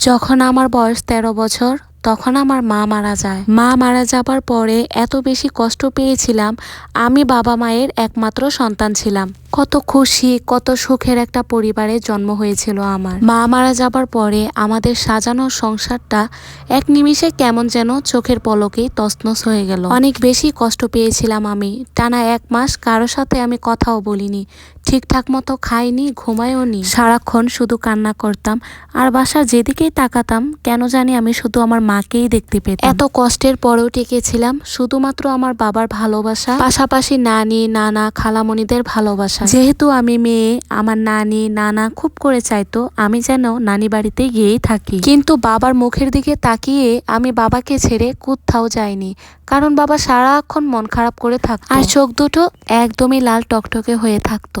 যখন আমার বয়স তেরো বছর, তখন আমার মা মারা যায়। মা মারা যাবার পরে এত বেশি কষ্ট পেয়েছিলাম, আমি বাবা মায়ের একমাত্র সন্তান ছিলাম। কত খুশি, কত সুখের একটা পরিবারে জন্ম হয়েছিল আমার। মা মারা যাবার পরে আমাদের সাজানো সংসারটা এক নিমিষে কেমন যেন চোখের পলকেই তসনস হয়ে গেল। অনেক বেশি কষ্ট পেয়েছিলাম আমি। টানা এক মাস কারও সাথে আমি কথাও বলিনি। ঠিকঠাক মতো খাইনি, ঘুমায়ও নি। সারাক্ষণ শুধু কান্না করতাম। আর বাসার যেদিকেই তাকাতাম, কেন জানি আমি শুধু আমার মাকেই দেখতে পেতাম। এত কষ্টের পরেও টিকেছিলাম, শুধুমাত্র আমার বাবার ভালোবাসা, পাশাপাশি নানি, নানা, খালামণিদের ভালোবাসা। যেহেতু আমি মেয়ে, আমার নানি, নানা খুব করে চাইতো, আমি যেন নানি বাড়িতে গিয়েই থাকি। কিন্তু বাবার মুখের দিকে তাকিয়ে আমি বাবাকে ছেড়ে কোথাও যাইনি, কারণ বাবা সারাক্ষণ মন খারাপ করে থাকতো। আর চোখ দুটো একদমই লাল টকটকে হয়ে থাকতো।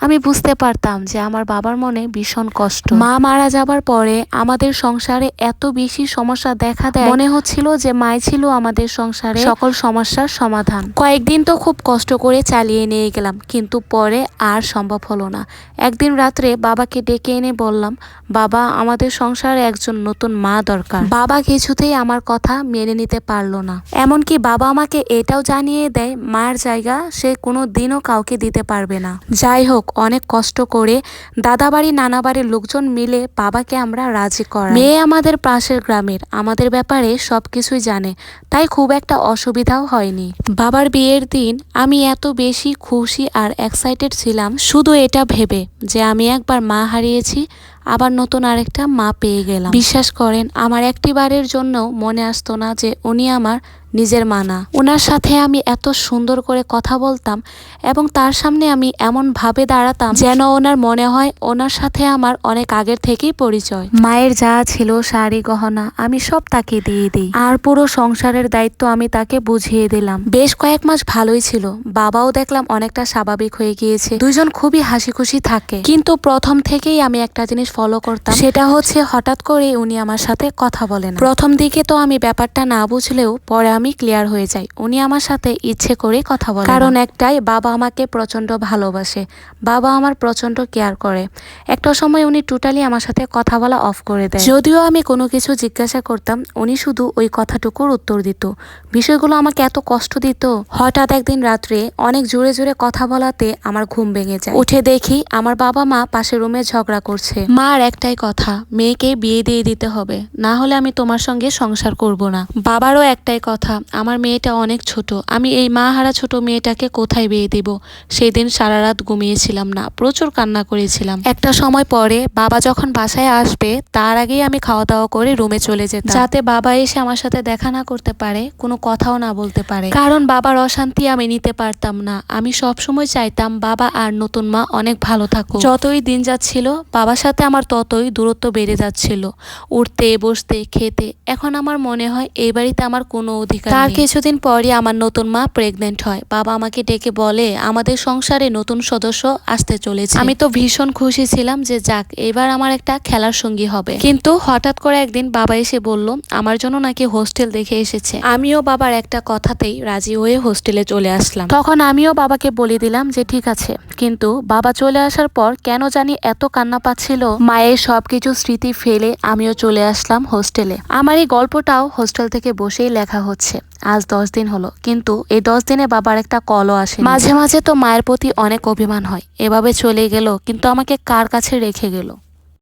আমি বুঝতে পারতাম যে আমার বাবার মনে ভীষণ কষ্ট। মা মারা যাবার পরে আমাদের সংসারে এত বেশি সমস্যা দেখা দেয়। মনে হচ্ছিল যে মাই ছিল আমাদের সংসারে সকল সমস্যার সমাধান। কয়েকদিন তো খুব কষ্ট করে চালিয়ে নিয়ে গেলাম, কিন্তু পরে আর সম্ভব হলো না। একদিন রাত্রে বাবাকে ডেকে এনে বললাম, বাবা, আমাদের সংসারে একজন নতুন মা দরকার। বাবা কিছুতেই আমার কথা মেনে নিতে পারল না। এমনকি বাবা আমাকে এটাও জানিয়ে দেয় মায়ের জায়গা সে কোনো দিনও কাউকে দিতে পারবে না। যাই হোক অনেক কষ্ট করে দাদাবাড়ি নানাবাড়ির লোকজন মিলে বাবাকে আমরা রাজি করা মেয়ে আমাদের পাশের গ্রামের, আমাদের ব্যাপারে সব কিছুই জানে, তাই খুব একটা অসুবিধাও হয়নি। বাবার বিয়ের দিন আমি এত বেশি খুশি আর এক্সাইটেড ছিলাম, শুধু এটা ভেবে যে আমি একবার মা হারিয়েছি, আবার নতুন আরেকটা মা পেয়ে গেলাম। বিশ্বাস করেন, আমার একটি বারের জন্য মনে আসতো না যে উনি আমার নিজের মা না ওনার সাথে আমি এত সুন্দর করে কথা বলতাম এবং তার সামনে আমি এমন ভাবে দাঁড়াতাম যেন ওনার মনে হয় ওনার সাথে আমার অনেক আগের থেকেই পরিচয়। মায়ের যা ছিল শাড়ি গহনা আমি সব তাকে দিয়ে দিই। আর পুরো সংসারের দায়িত্ব আমি তাকে বুঝিয়ে দিলাম। বেশ কয়েক মাস ভালোই ছিল। বাবাও দেখলাম অনেকটা স্বাভাবিক হয়ে গিয়েছে। দুজন খুবই হাসি খুশি থাকে। কিন্তু প্রথম থেকেই আমি একটা জিনিস ফলো করতাম। সেটা হচ্ছে হঠাৎ করে উনি আমার সাথে কথা বলেন প্রথম দিকে তো আমি ব্যাপারটা না বুঝলেও পরে আমি ক্লিয়ার হয়ে যাই। উনি আমার সাথে ইচ্ছে করে কথা বলে কারণ একটাই, বাবা আমাকে প্রচণ্ড ভালোবাসে। বাবা আমার প্রচণ্ড কেয়ার করে। একটা সময় উনি টোটালি আমার সাথে কথা বলা অফ করে দেয়। যদিও আমি কোনো কিছু জিজ্ঞাসা করতাম, উনি শুধু ওই কথাটুকুর উত্তর দিত। বিষয়গুলো আমাকে এত কষ্ট দিত। হঠাৎ একদিন রাত্রে অনেক জোরে জোরে কথা বলাতে আমার ঘুম ভেঙে যায়। উঠে দেখি আমার বাবা মা পাশের রুমে ঝগড়া করছে। মার একটাই কথা, মেয়েকে বিয়ে দিয়ে দিতে হবে। না হলে আমি তোমার সঙ্গে সংসার করব না। বাবারও একটাই কথা আমার মেয়েটা অনেক ছোট। আমি এই মা হারা ছোট মেয়েটাকে কোথায় বিয়ে দিব? সেই দিন সারা রাত ঘুমিয়েছিলাম না, প্রচুর কান্না করেছিলাম। একটা সময় পরে বাবা যখন বাসায় আসবে, তার আগেই আমি খাওয়া দাওয়া করে রুমে চলে যেতাম। যাতে বাবা এসে আমার সাথে দেখা না করতে পারে, কোনো কথাও না বলতে পারে। কারণ বাবার অশান্তি আমি নিতে পারতাম না। আমি সব সময় চাইতাম বাবা আর নতুন মা অনেক ভালো থাকুক। যতই দিন যাচ্ছিল, বাবার সাথে আমার ততই দূরত্ব বেড়ে যাচ্ছিল। উঠতে, বসতে, খেতে। এখন আমার মনে হয়, এই বাড়িতে আমার কোনো অধিকার তার কিছুদিন পরই আমার নতুন মা প্রেগনেন্ট হয়। বাবা আমাকে ডেকে বলে আমাদের সংসারে নতুন সদস্য আসতে চলেছে। আমি তো ভীষণ খুশি ছিলাম যে যাক এবার আমার একটা খেলার সঙ্গী হবে। কিন্তু হঠাৎ করে একদিন বাবা এসে বলল আমার জন্য নাকি হোস্টেল দেখে এসেছে। আমিও বাবার একটা কথাতেই রাজি হয়ে হোস্টেলে চলে আসলাম। তখন আমিও বাবাকে বলে দিলাম যে ঠিক আছে কিন্তু বাবা চলে আসার পর কেন জানি এত কান্না পাচ্ছিল। মায়ের সবকিছু স্মৃতি ফেলে আমিও চলে আসলাম হোস্টেলে আমার এই গল্পটাও হোস্টেল থেকে বসেই লেখা হচ্ছে। আজ দশ দিন হলো। কিন্তু এই দশ দিনে বাবার একটা কলও আসে মাঝে মাঝে তো মায়ের প্রতি অনেক অভিমান হয়। এভাবে চলে গেল, কিন্তু আমাকে কার কাছে রেখে গেল?